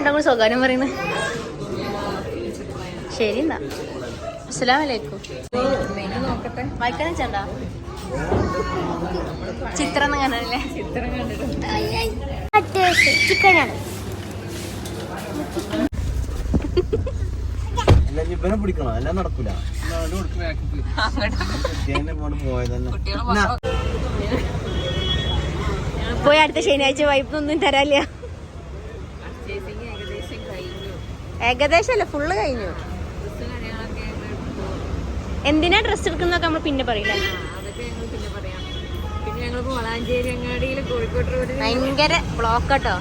രണ്ടാം കൂടി സ്വകാര്യം പറയുന്നത് ശരി എന്നാ. അസ്സലാം വലൈക്കും വായിക്കാൻ ചേട്ടാ ചിത്രം കണ്ടല്ലേ ചിത്രം കണ്ടിട്ട് ചിക്കനാണ് എല്ലാം ഇവനെ പിടിക്കണോ. എല്ലാം നടക്കൂല. പോയി അടുത്ത ശനിയാഴ്ച വൈപ്പൊന്നും തരാല്ല ചേച്ചിക്ക് ഏകദേശം കഴിഞ്ഞു ഏകദേശം അല്ല ഫുള്ള് കഴിഞ്ഞു. എന്തിനാ ഡ്രസ് എടുക്കുന്നൊക്കെ നമ്മൾ പിന്നെ പറയില്ല? ഭയങ്കര ബ്ലോക്ക് കേട്ടോ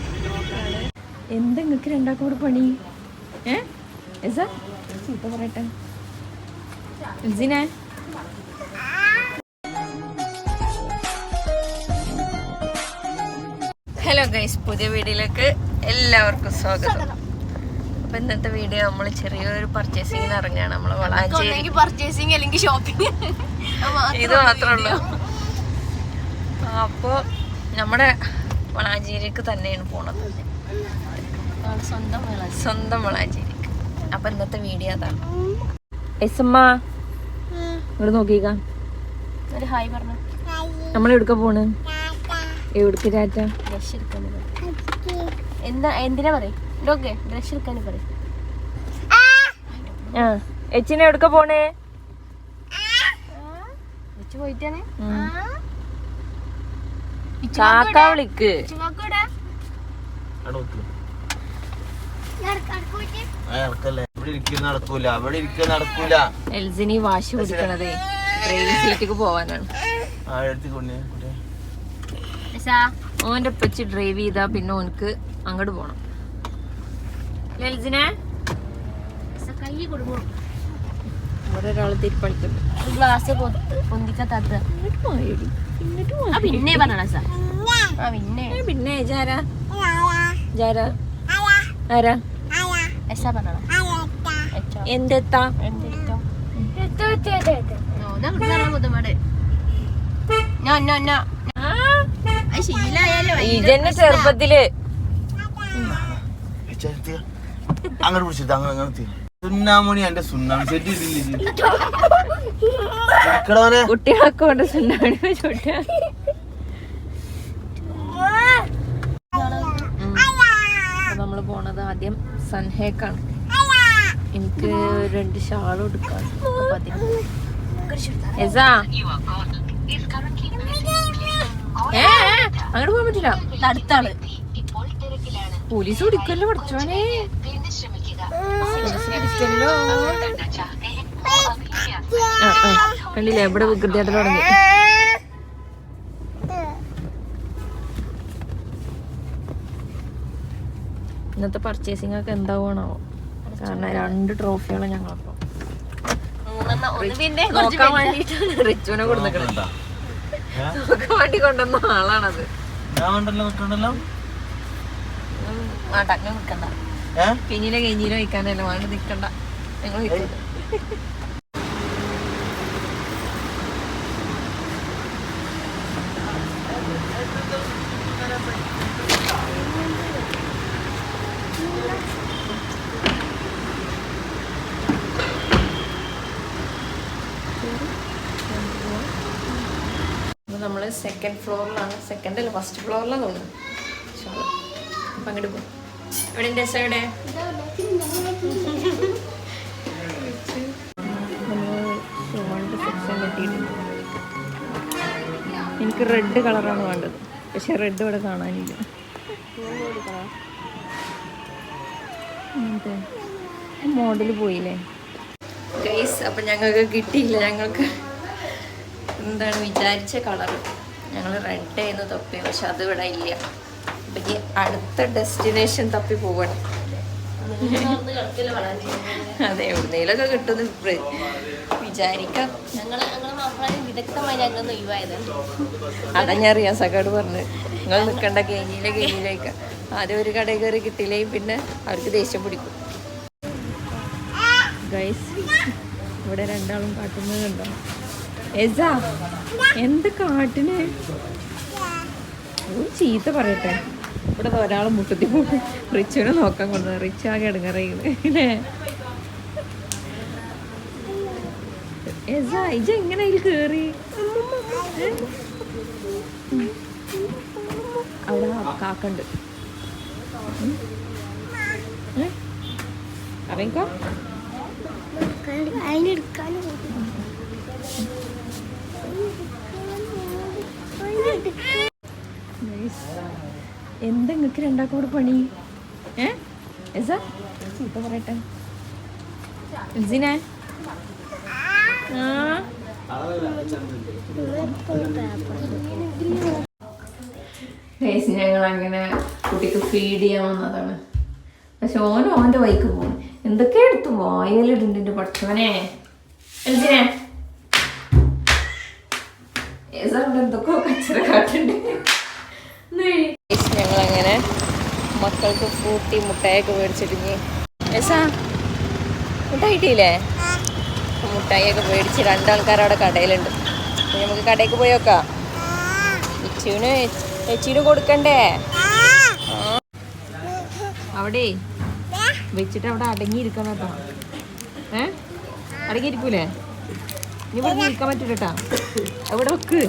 എന്താ നിങ്ങൾക്ക് രണ്ടാക്കും കൂടെ പണി? പറയട്ടെ. ഹലോ ഗൈസ് പുതിയ വീഡിയോയിലേക്ക് എല്ലാവർക്കും സ്വാഗതം. അപ്പൊ ഇന്നത്തെ വീഡിയോ നമ്മൾ ചെറിയൊരു പർച്ചേസിങ്ങിന് ഇറങ്ങാണ്. നമ്മൾ വളാഞ്ചേരി പർച്ചേസിങ് അല്ലെങ്കിൽ ഷോപ്പിംഗ് ഇത് മാത്രമേ ഉള്ളൂ. അപ്പോൾ നമ്മുടെ വളാഞ്ചേരിക്ക് തന്നെയാണ് പോണത്. സ്വന്തം സ്വന്തം വളാഞ്ചേരിക്ക്. അപ്പൊ ഇന്നത്തെ വീഡിയോ അതാണ്. എസ്മ്മ ഇവിടെ നോക്കിക്ക ഒരു ഹായ് പറഞ്ഞു. നമ്മൾ എവിടുക്ക പോണ്? എവിടക്ക് ടാറ്റ? എന്താ എന്തിനാ പറയും? എടുക്കാൻ പറയും. ആ എച്ചിനെ എവിടുക്ക പോണേ? പോയിട്ടാണ്? കാക്ക വിളിക്ക്. എൽസിനി വാശി പിടിക്കണതേ. ട്രെയിൻ സീറ്റിക്ക് പോവാനാണ്. ഓന്റെ പച്ചി ഡ്രൈവ് ചെയ്താ പിന്നെ ഓനക്ക് അങ്ങോട്ട് പോണം. എൽസിനെ കൈ കൊടുക്കും. ഇവിടെ ഒരാൾ തിരിപ്പളിക്കുണ്ട് ഗ്ലാസ് പൊന്തിക്കാത്ത പിന്നെ പറഞ്ഞ സാർ. പിന്നെ. പിന്നെ ജാര. ജാര. ആരാ? എസാ പറഞ്ഞ എന്തെത്താ ഇജന്നെ ചെറുപ്പത്തിൽ. അങ്ങോട്ട് പിടിച്ചിട്ട് അങ്ങനെ അങ്ങനെ സുന്നാമണി എന്റെ സുന്നാമണി സെറ്റ് ഇരിക്കടവനെ കുട്ടികളൊക്കെ കൊണ്ട് സുണ്ടാണി ചോട്ടാ നമ്മൾ പോണത് ആദ്യം സൻഹേക്കാണ്. എനിക്ക് രണ്ട് ഏ ഏ, അങ്ങോട്ട് പോകാൻ പറ്റില്ല. അടുത്താണ് പോലീസ് പിടിക്കല്ലോ പഠിച്ചോനെ? ആ ആ കണ്ടില്ലേ? എവിടെ വികൃതിയായിട്ട് തുടങ്ങി. ഇന്നത്തെ പർച്ചേസിംഗ് ഒക്കെ എന്താവണോ കാരണം രണ്ട് ട്രോഫിയാണ് ഞങ്ങളപ്പോ. മൂന്നെണ്ണം. ഒന്ന് പിന്നെ നോക്കാൻ വേണ്ടിട്ടാണ് റിച്ചുവിനെ കൊടുത്തേക്കണത്. നോക്കാൻ വേണ്ടി കൊണ്ടുവന്ന ആളാണത്. ഞാൻ വേണ്ട അങ്ങനെ നിക്കണ്ട. ഏ കെഞ്ഞിലോ കെഞ്ഞിലോ വയ്ക്കാനല്ല വേണ്ട നിക്കണ്ട. ഞങ്ങൾ നമ്മൾ സെക്കൻഡ് ഫ്ലോറിലാണ് സെക്കൻഡ് അല്ല ഫസ്റ്റ് ഫ്ലോറിലാണ് തോന്നുന്നത് അപ്പം അങ്ങോട്ട് പോകും എന്റെ എവിടെ? എനിക്ക് റെഡ് കളറാണ് വേണ്ടത്. പക്ഷെ റെഡ് ഇവിടെ കാണാനില്ല. മോഡൽ പോയില്ലേ? ഗൈസ് അപ്പം ഞങ്ങൾക്ക് കിട്ടിയില്ല. ഞങ്ങൾക്ക് എന്താണ് വിചാരിച്ച കളർ ഞങ്ങൾ റെഡ് ആയിരുന്നു തൊപ്പി. പക്ഷെ അത് ഇവിടെ ഇല്ല. അടുത്ത ഡെസ്റ്റിനേഷൻ തപ്പി പോവണം. അതെ എവിടുന്നേലൊക്കെ കിട്ടുന്നു. വിചാരിക്കാം. അതാ ഞാൻ റിയാസക്കാട് പറഞ്ഞു നിങ്ങൾ നിൽക്കണ്ട കേഞ്ഞിലെ കഴിഞ്ഞില്ലേക്ക് ആദ്യം ഒരു കടയിൽ കയറി കിട്ടിയില്ലേ പിന്നെ അവർക്ക് ദേഷ്യം പിടിക്കും. ഗൈസ് ഇവിടെ രണ്ടാളും കാട്ടുന്നത് കണ്ടോ? എസാ എന്ത് കാട്ടിന്? ചീത്ത പറയട്ടെ. ഇവിടെ ഒരാൾ മുട്ടത്തി പോകും. റിച്ചുവിനെ നോക്കാൻ കൊണ്ടു റിച്ച് ആകെ ഇടങ്ങറിയുന്നു അല്ലേ? എസാ, എങ്ങനെ അതിൽ? ഉം. അവിടെ കാക്കണ്ട്. അറിയിക്കോ? അതിനെടുക്കാനും Nice. എന്താ നിങ്ങക്ക് രണ്ടാക്കും കൂടെ പണി? ഏ? എസാ? ചീത്ത പറയട്ടെ. ആ? ഞങ്ങൾ അങ്ങനെ കുട്ടിക്ക് ഫീഡ് ചെയ്യാൻ വന്നതാണ്. പക്ഷെ ഓനും ഓന്റെ വൈക്ക് പോകും എന്തൊക്കെ എടുത്ത് വായലിടുന്നുണ്ട് എന്റെ പഠിച്ചവനെ ഏതാണ്ട് എന്തൊക്കെ കച്ചറ കാട്ടുണ്ട് ഞങ്ങൾ അങ്ങനെ മക്കൾക്ക് ഫ്രൂട്ടി മുട്ടായൊക്കെ മേടിച്ചിട്ടിഞ്ഞ്. എസാ മുട്ടായി കിട്ടിയില്ലേ? മുട്ടായിയൊക്കെ മേടിച്ച് രണ്ടാൾക്കാർ അവിടെ കടയിലുണ്ട് നമുക്ക് കടയ്ക്ക് പോയി നോക്കാം. ഇച്ചുവിന് എച്ചിന് കൊടുക്കണ്ടേ. അവിടെ വെച്ചിട്ട് അവിടെ അടങ്ങിയിരിക്കണം ഏ? അടങ്ങിയിരിക്കൂലേ? നീ ഇവിടെ നിൽക്കാൻ പറ്റൂല കേട്ടാ അവിടെ വെക്ക്?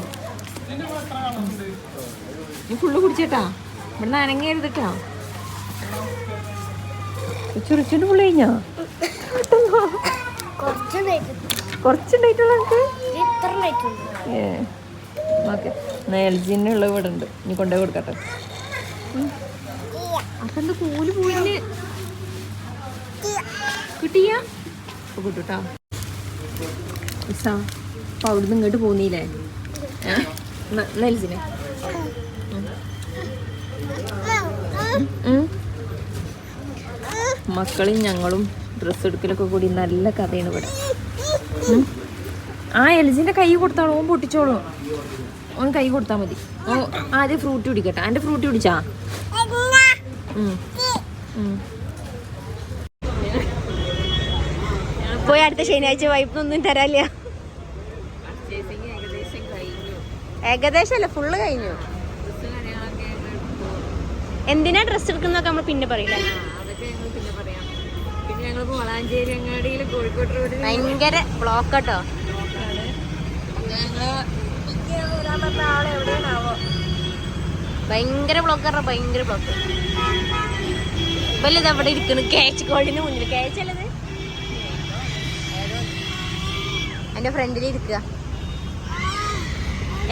നീ ഫുള്ള് കുടിച്ചേട്ടാ. ഇവിടെ നനങ്ങരുത് കേട്ടാ. ചുരുച്ചിട്ട് ഫുള്ള് കഴിഞ്ഞോ കുറച്ചുണ്ടായിട്ടുള്ള ഏ ഓക്കെ. ഇവിടെ ഉണ്ട് നീ കൊണ്ടുപോയി കൊടുക്കട്ടെ. അതെന്ത് കൂൽ പോയിന് കിട്ടിയ? കിട്ടൂട്ടാ ഇസാ അപ്പൊ അവിടുന്ന് ഇങ്ങോട്ട് പോന്നില്ലേ? നെൽസിനെ മക്കളും ഞങ്ങളും ഡ്രസ്സ് എടുക്കലൊക്കെ കൂടി നല്ല കഥയാണ് ഇവിടെ. ആ എലിജിന്റെ കൈ കൊടുത്താളോ. ഓൻ പൊട്ടിച്ചോളൂ. ഓൻ കൈ കൊടുത്താൽ മതി. ഓ ആദ്യം ഫ്രൂട്ട് കുടിക്കട്ടെ. അതിന്റെ ഫ്രൂട്ട്. ഉം. പോയി അടുത്ത ശനിയാഴ്ച വൈപ്പൊന്നും തരാല്ല. ഏകദേശം അല്ല ഫുള്ള് കഴിഞ്ഞു. എന്തിനാ ഡ്രസ് എടുക്കുന്നൊക്കെ നമ്മൾ പിന്നെ പറയില്ല. ഞങ്ങൾ വളാഞ്ചേരി അങ്ങാടിയിൽ കോഴിക്കോട് റോഡിൽ ഭയങ്കര ബ്ലോക്ക് കേട്ടോ ഭയങ്കര ബ്ലോക്ക് പറഞ്ഞ ഭയങ്കര ബ്ലോക്ക് ഇവല്ലത് അവിടെ ഇരിക്കുന്നു കാച്ച് കോഴിന് മുന്നിൽ കാച്ച് അല്ലത്? എന്റെ ഫ്രണ്ടിൽ ഇരിക്കുക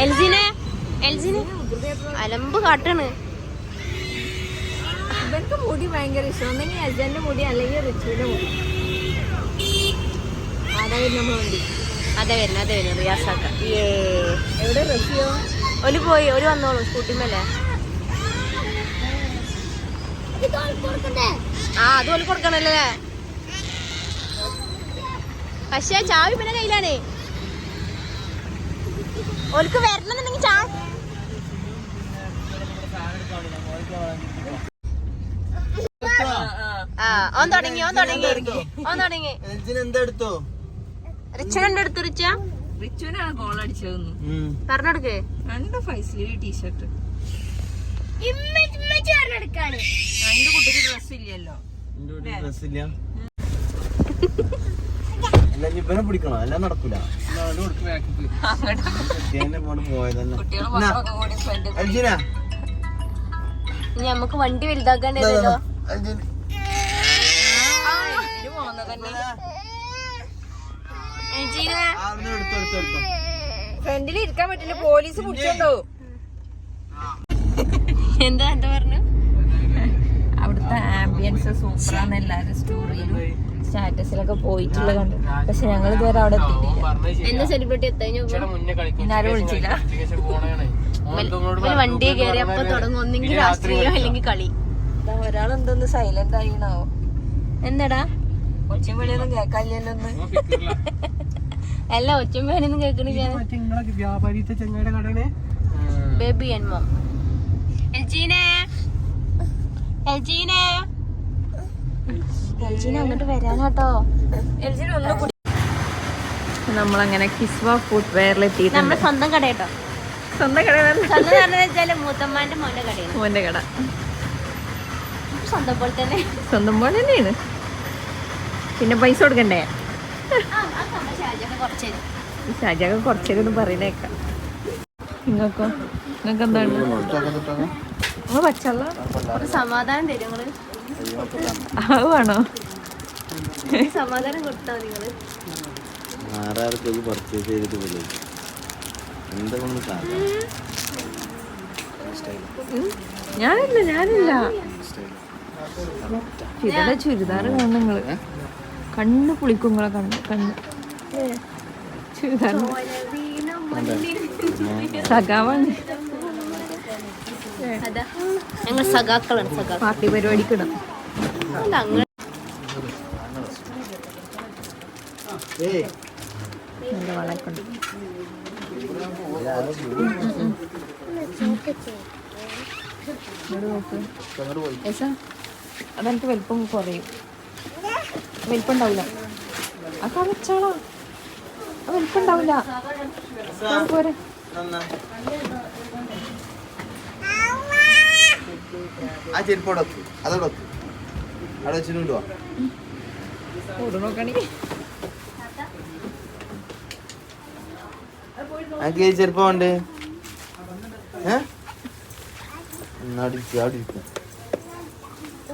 എൽജിനെ എൽസിനെ. അലമ്പ് കാട്ടാണ്. ഇവർക്ക് മുടി ഭയങ്കര ഇഷ്ടം. ഒന്നെങ്കിൽ അജന്റെ മുടി അല്ലെങ്കിൽ റിച്ചുവിന്റെ മുടി. വണ്ടി അതെ വരുന്നു അതെ വരുന്നു റിയാസാക്ക. എവിടെ റഷിയോ ഒരു പോയി ഒരു വന്നോളൂ സ്കൂട്ടി മേലെ ആ അത് ഓൽ കൊടുക്കണല്ലേ? പക്ഷേ ചാവി പിന്നെ കയ്യിലാണ്. ഓൽക്ക് വരണമെന്നുണ്ടെങ്കിൽ ചാ ഓൻ തുടങ്ങി ഓൻ തുടങ്ങി. ഓൻ റിച്ച? റിച്ചുവിനാണ് ഗോൾ അടിച്ചതെന്ന്. പറഞ്ഞെടുക്ക് രണ്ട് ഫൈസിലി ടീഷർട്ട് പറഞ്ഞെടുക്കാണ് അതിന്റെ കുട്ടിക്ക് ഡ്രസ് ഇല്ലല്ലോ. ഇവനെ പിടിക്കണോ. എല്ലാം നടക്കൂല. അൽജിന ഇനി നമുക്ക് വണ്ടി വലുതാക്കാണ്ടല്ലോ അൽജിന പോകുന്നതന്നെ അവിടുന്ന് എടുത്തോ എടുത്തോ എടുത്തോ ഫ്രണ്ടിൽ. ഇരിക്കാൻ പറ്റില്ല പോലീസ് പിടിച്ചോണ്ടോ? എന്താ എന്താ പറഞ്ഞു? അവിടുത്തെ ആംബിയൻസ് സൂപ്പറാണ് എല്ലാരും സ്റ്റോറിയിലും സ്റ്റാറ്റസിലൊക്കെ പോയിട്ടുള്ള കണ്ടു. പക്ഷെ ഞങ്ങൾ ഇതുവരെ അവിടെ എത്തിയിട്ടില്ല. എന്നെ സെലിബ്രിറ്റി ഇന്നാരും വിളിച്ചില്ല. വണ്ടി കയറിയപ്പോ തുടങ്ങും ഒന്നെങ്കിൽ രാഷ്ട്രീയം അല്ലെങ്കിൽ കളി. ഒരാൾ ഒരാളെന്തൊന്ന് സൈലന്റ് ആയിണാവോ? എന്താടാ? വിളിയൊന്നും ഒന്ന് അല്ല ഒച്ചമ്മേനൊന്നും കേക്കണില്ല വ്യാപാരിത്തെ ചെങ്ങയുടെ കടനെ ബേബി ആൻഡ് മോം. എൽജീനെ? എൽജീനെ? എൽജീന അങ്ങോട്ട് വരാനാട്ടോ. നമ്മളങ്ങനെ കിസ്വ ഫുഡ് വെയറിലെത്തി നമ്മുടെ സ്വന്തം കട കേട്ടോ സ്വന്തം കട സ്വന്തം മൂത്തമ്മാന്റെ മോന്റെ കടയാണ്. മോന്റെ കട. സ്വന്തം പോലെ തന്നെ. സ്വന്തം പോലെ തന്നെയാണ്. പിന്നെ പൈസ കൊടുക്കണ്ടേ? ഷാജാക്ക കുറച്ചേരൊന്നും പറയണേക്കാം നിങ്ങൾക്കോ? നിങ്ങൾക്ക് എന്താണ്? നിങ്ങൾ പച്ചള്ള സമാധാനം തരും അത് വേണോ? സമാധാനം കൊടുത്താ നിങ്ങൾ. പർച്ചേസ് ചെയ്തിട്ട് പോലും. ഞാനില്ല ഞാനില്ല. ചുരിദാറ് ചുരിദാർ കാണും നിങ്ങൾ കണ്ണ് പുളിക്കും നിങ്ങളെ കണ്ണ് കണ്ണ്. ചുരിദാർ സഖാവാണ്. അതാ ഞങ്ങൾ സഖാക്കളാണ് സഖാക്കൾ. പാർട്ടി ഏസാ അതെനിക്ക് വലിപ്പം കുറയും. വലിപ്പം ഉണ്ടാവില്ല ആ കളച്ചാളാ ആ വലിപ്പം ഉണ്ടാവില്ല പോരെ, ആ വെക്ക്. അതോടെ വെക്ക്. അവിടെ വെച്ചിട്ട് വാ ഓട് നോക്കണി എനിക്ക് ഈ ചെരുപ്പം ഉണ്ട്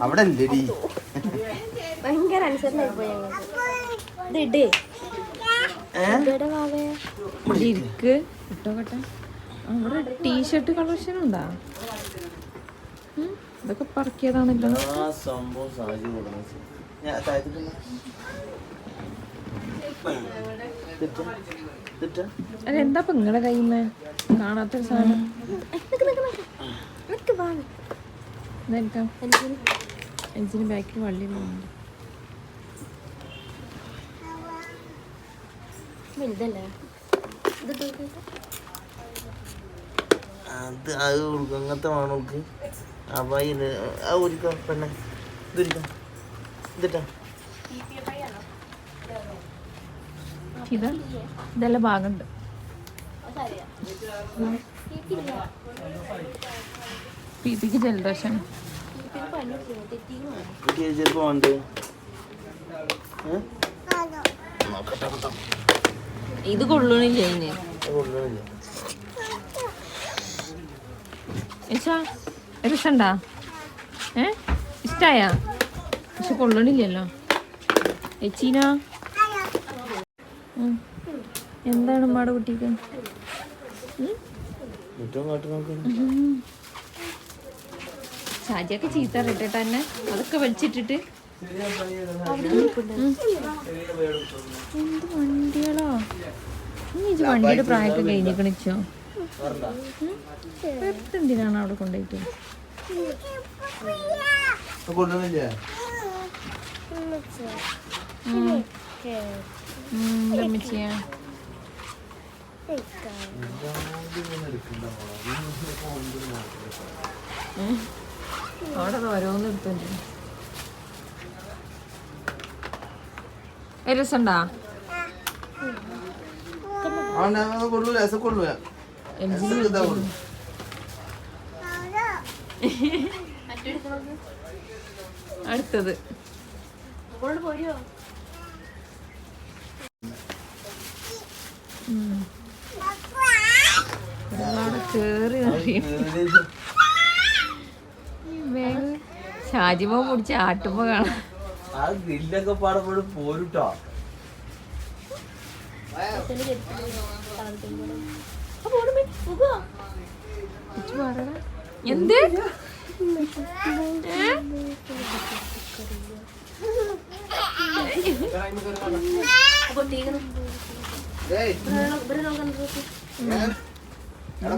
അവിടെ ഇരിക്ക്, ഭയങ്കര അനുസരണമായി പോയി ഞങ്ങൾ ഇട്. ഇരിക്ക്. ഇട്ടോക്കട്ടെ. അവിടെ ടീഷർട്ട് കളക്ഷൻ ഉണ്ടാ? ഇതൊക്കെ പറക്കിയതാണല്ലോ. അല്ല എന്താ നിങ്ങളുടെ കയ്യുമ്മേ കാണാത്തൊരു സാധനം. എഞ്ചിന് ബാക്കിൽ വള്ളി പോകുന്നുണ്ട് വലുതല്ലേ? ഇത്. അത് അത് കൊടുക്കും അങ്ങനത്തെ വേണം നമുക്ക് അപ്പൊ ഇത് ആ ഒരുക്കാം പെണ്ണെ. ഇതിരിക്കോ ഇതിട്ടാ. ഇത്? ഇതെല്ലാം ഭാഗമുണ്ട്. ജലദോഷം ചിലപ്പോ ഉണ്ട്? നോക്കട്ടെ. ഇത് കൊള്ളണില്ല. ഏച്ചാ രസണ്ടാ ഏ? ഇഷ്ടായ? പക്ഷെ കൊള്ളണില്ലല്ലോ. എച്ചീന? എന്താണ് ഉമ്മാടെ കുട്ടിക്ക്? ചാജിയൊക്കെ ചീത്ത അറിയട്ടെ തന്നെ അതൊക്കെ വലിച്ചിട്ടിട്ട് എന്ത് വണ്ടികളോ? ഇനി ഇജ്ജ് വണ്ടിയുടെ പ്രായമൊക്കെ കഴിഞ്ഞിക്കണിച്ചോ വെറുതെ എന്തിനാണ് അവിടെ കൊണ്ടുപോയിട്ട്? ചെയ്യാ അവിടെ ഓരോന്നും എടുത്തോണ്ട് രസണ്ടാ ആ ഞാൻ അത് കൊള്ളൂല അത് കൊള്ളൂല എൽജിന് ഇതാ അടുത്തത്. ഒരാളവിടെ കേറി അറിയും ഷാജിമോ പിടിച്ച് ആട്ടുമ്പോ കാണാം. ആ ഗ്രില്ലൊക്കെ പാടുമ്പോഴും പോരുട്ടോ. എന്ത്?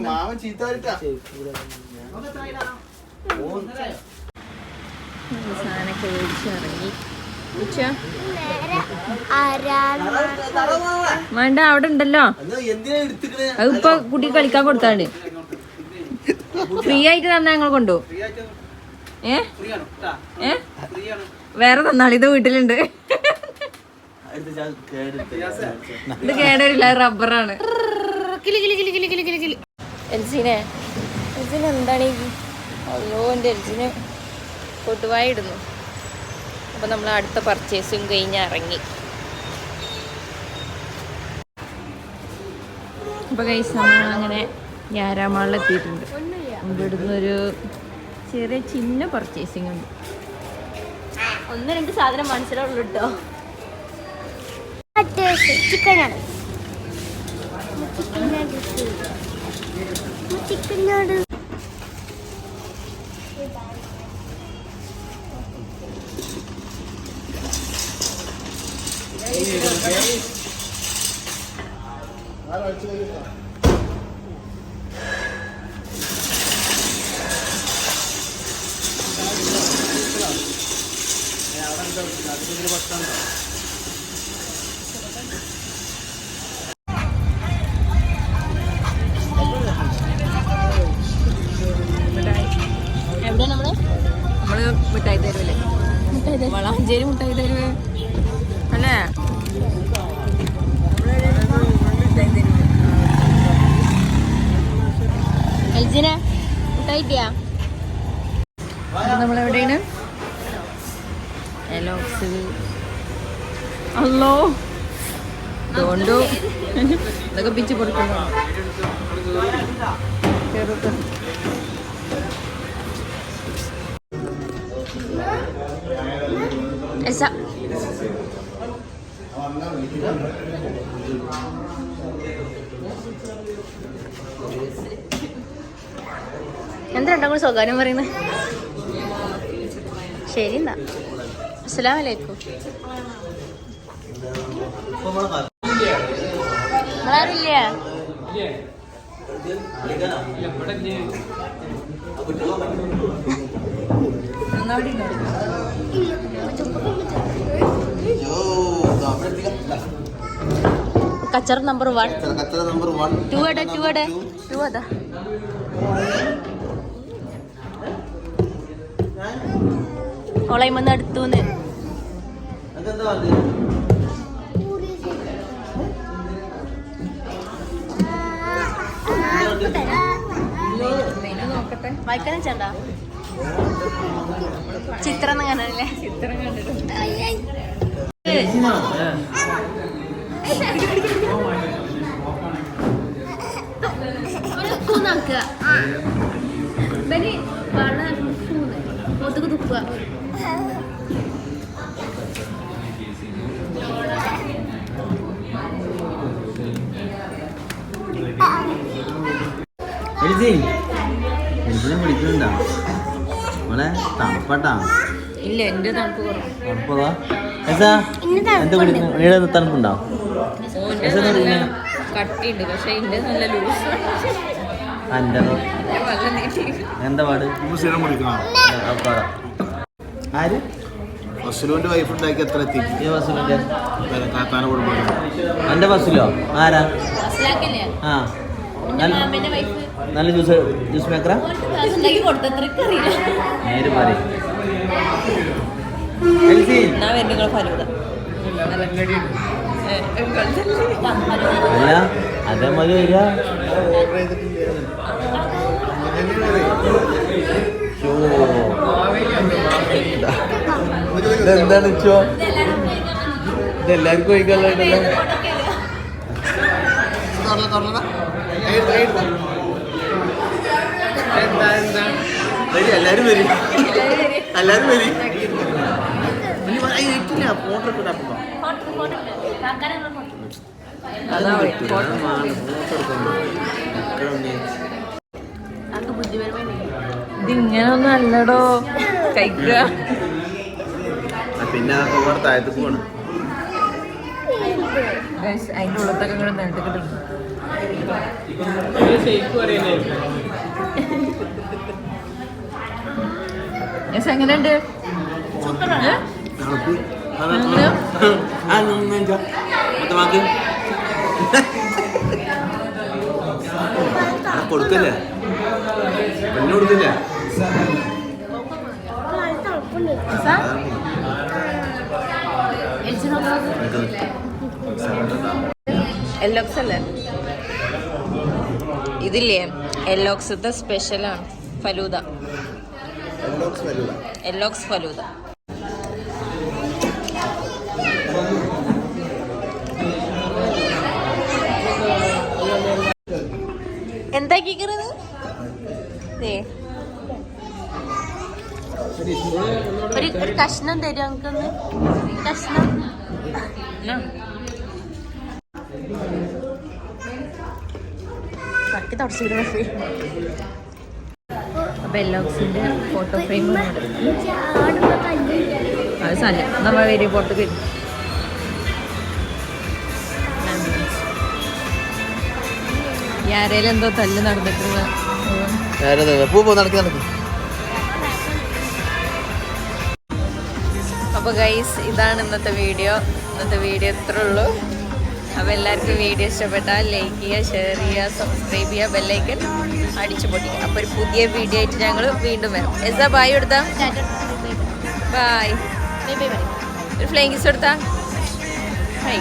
മാമൻ ചീത്ത വരട്ടാ. സാധനമൊക്കെ മേടിച്ച് ഇറങ്ങി? വേണ്ട അവിടെ ഉണ്ടല്ലോ. അത് ഇപ്പൊ കുട്ടി കളിക്കാൻ കൊടുത്താണ് ഫ്രീ ആയിട്ട് തന്നാ ഞങ്ങൾ കൊണ്ടു ഏ? ഏ? വേറെ തന്നാളി ഇത് വീട്ടിലുണ്ട്. ഇത് കേടരില്ല റബ്ബറാണ്. എൽസിനെ. എന്താണ്? ഈ അല്ലോ എന്റെ എൽജിന് കൊട്ടുവായി ഇടുന്നു അപ്പം നമ്മൾ അടുത്ത പർച്ചേസും കഴിഞ്ഞ് ഇറങ്ങി. അപ്പോൾ കൈസ് നമ്മൾ അങ്ങനെ ഞാരാമാളിലെത്തിയിട്ടുണ്ട് ഇവിടുന്ന് ഒരു ചെറിയ ചിന്ന പർച്ചേസിങ് ഉണ്ട്. ഒന്ന് രണ്ട് സാധനം മനസ്സിലുള്ളൂ കേട്ടോ. ചിക്കനാണ് ചിക്കനോട് എവിടെ നമ്മൾ നമ്മൾ മിഠായി തരുവല്ലേ വളാഞ്ചേരി മിഠായി തരുവ്. എസ എന്താ രണ്ടാം കൂടി സ്വകാര്യം പറയുന്നത് ശരി എന്നാ. അസ്സലാം വലൈക്കും നിങ്ങളാരുമില്ലേ കച്ചറ നമ്പർ വൺ കച്ചറ നമ്പർ വൺ ടു അട ടു അട ടു അതാ. ഓളൈമന്ന് അടുത്തൂന്ന്. അതെന്താ പറഞ്ഞത് നോക്കട്ടെ. വായിക്കാൻ ചേട്ടാ ചിത്രം കണ്ടല്ലേ ചിത്രം കണ്ടിട്ടുണ്ട്. നോക്കുക ബനി വെള്ളം മുതുക്ക് തുപ്പുക. എഴുതി എഴുതിനെ വിളിക്കുന്നുണ്ടാ? മോളെ തണുപ്പട്ടാ. ഇല്ല തണുപ്പ് തണുപ്പതാ തണുപ്പുണ്ടോ. ഓന്റെ നല്ല കട്ടിയുണ്ട് പക്ഷെ നല്ല ലൂസ് എന്റെ എന്താ പാട്? സ്ഥിരം പാടാ. ആര്? ഫസ്ലുവിന്റെ വൈഫ് ഉണ്ടാക്കി എത്ര എത്തി? ബസ്സിലെ കാത്താന കുടുംബം എന്റെ ബസ്സിലോ ആരാ? ആ. എന്റെ നല്ല ജ്യൂസ് ജ്യൂസ് മേക്കറാ നേര് പറയും എൽസി എന്നാ വരുന്ന നിങ്ങൾ ഫലൂത അല്ല അതേമാതിരി വരിക. ഷോ. ഇതെന്താണ് ചോ ഇതെല്ലാവർക്കും ഒഴിക്കാനുള്ളതല്ലോ എല്ലാരും വരും. എല്ലാരും വരും. ഫോട്ടോ അതാ അത് ബുദ്ധിപരമായി ഇതിങ്ങനൊന്നും അല്ലടോ കഴിക്കുക പിന്നെ പോകണം Guys, അതിന്റെ ഉള്ളത്തൊക്കെ ഇങ്ങനെ Yes, എങ്ങനെയുണ്ട് തണുപ്പ് മൊത്തമാക്ക് കൊടുക്കല്ലേ? പെണ്ണ് കൊടുക്കില്ലേ എല്ലോക്സ് അല്ലേ? ഇതില്ലേ? എല്ലോക്സത്തെ സ്പെഷ്യലാണ് ഫലൂദ. എല്ലോക്സ് ഫലൂദ. ദേ ഒരു ഒരു കഷ്ണം തരും നമുക്കൊന്ന് കഷ്ണം? തട്ടി തുടച്ചിരുന്ന അപ്പൊ എല്ലോക്സിന്റെ ഫോട്ടോ ഫ്രെയിം അത് സാധനം നമ്മൾ വരും ഫോട്ടോ വരും ആരേലും എന്തോ തല്ല് നടന്നിട്ടുള്ള പൂ പോ നടക്കി നടക്കി. അപ്പോൾ ഗൈസ് ഇതാണ് ഇന്നത്തെ വീഡിയോ ഇന്നത്തെ വീഡിയോ ഇത്ര ഉള്ളൂ. അപ്പോൾ എല്ലാവർക്കും വീഡിയോ ഇഷ്ടപ്പെട്ടാൽ ലൈക്ക് ചെയ്യുക ഷെയർ ചെയ്യുക സബ്സ്ക്രൈബ് ചെയ്യുക ബെല്ലൈക്കൻ അടിച്ചു പൊട്ടിക്കുക. അപ്പോൾ ഒരു പുതിയ വീഡിയോ ആയിട്ട് ഞങ്ങൾ വീണ്ടും വരാം. എസാ ബായ് കൊടുത്താ? ബായ് ഒരു ഫ്ലൈങ് കിസ് കൊടുത്താ? ഹൈ